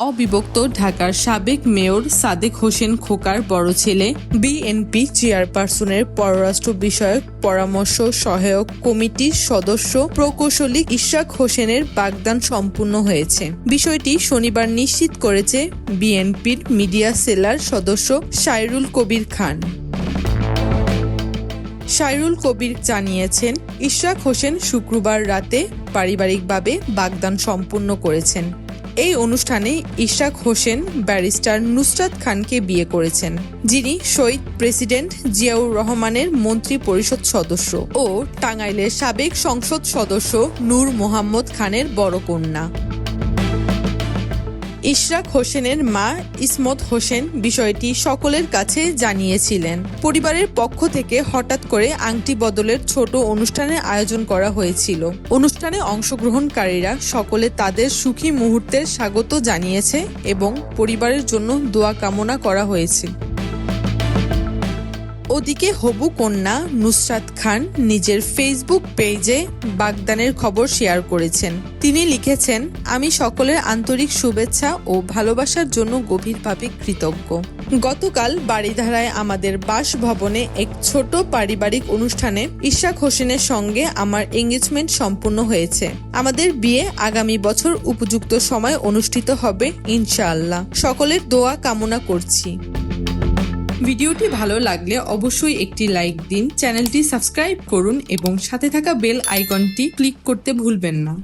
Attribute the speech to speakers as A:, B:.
A: অবিভক্ত ঢাকার সাবেক মেয়র সাদেক হোসেন খোকার বড় ছেলে বিএনপি চেয়ারপারসনের পররাষ্ট্র বিষয়ক পরামর্শ সহায়ক কমিটির সদস্য প্রকৌশলী ইশরাক হোসেনের বাগদান সম্পূর্ণ হয়েছে। বিষয়টি শনিবার নিশ্চিত করেছে বিএনপির মিডিয়া সেলার সদস্য সাইরুল কবির খান। সাইরুল কবির জানিয়েছেন, ইশরাক হোসেন শুক্রবার রাতে পারিবারিকভাবে বাগদান সম্পূর্ণ করেছেন। এই অনুষ্ঠানে ইশাক হোসেন, ব্যারিস্টার নুসরাত খানকে বিয়ে করেছেন, যিনি শহীদ প্রেসিডেন্ট জিয়াউর রহমানের মন্ত্রী পরিষদ সদস্য ও টাঙ্গাইলের সাবেক সংসদ সদস্য নূর মোহাম্মদ খানের বড় কন্যা। ইশরাক হোসেনের মা ইসমত হোসেন বিষয়টি সকলের কাছে জানিয়েছিলেন। পরিবারের পক্ষ থেকে হঠাৎ করে আংটি বদলের ছোট অনুষ্ঠানের আয়োজন করা হয়েছিল। অনুষ্ঠানে অংশগ্রহণকারীরা সকলে তাদের সুখী মুহূর্তের স্বাগত জানিয়েছে এবং পরিবারের জন্য দোয়া কামনা করা হয়েছে। ওদিকে হবু কন্যা নুসরাত খান নিজের ফেসবুক পেজে বাগদানের খবর শেয়ার করেছেন। তিনি লিখেছেন, আমি সকলের আন্তরিক শুভেচ্ছা ও ভালোবাসার জন্য গভীরভাবে কৃতজ্ঞ। গতকাল বাড়িধারায় আমাদের বাসভবনে এক ছোট পারিবারিক অনুষ্ঠানে ইশাক হোসেনের সঙ্গে আমার এঙ্গেজমেন্ট সম্পূর্ণ হয়েছে। আমাদের বিয়ে আগামী বছর উপযুক্ত সময় অনুষ্ঠিত হবে, ইনশাআল্লাহ। সকলের দোয়া কামনা করছি। ভিডিওটি ভালো লাগলে অবশ্যই একটি লাইক দিন, চ্যানেলটি সাবস্ক্রাইব করুন এবং সাথে থাকা বেল আইকনটি ক্লিক করতে ভুলবেন না।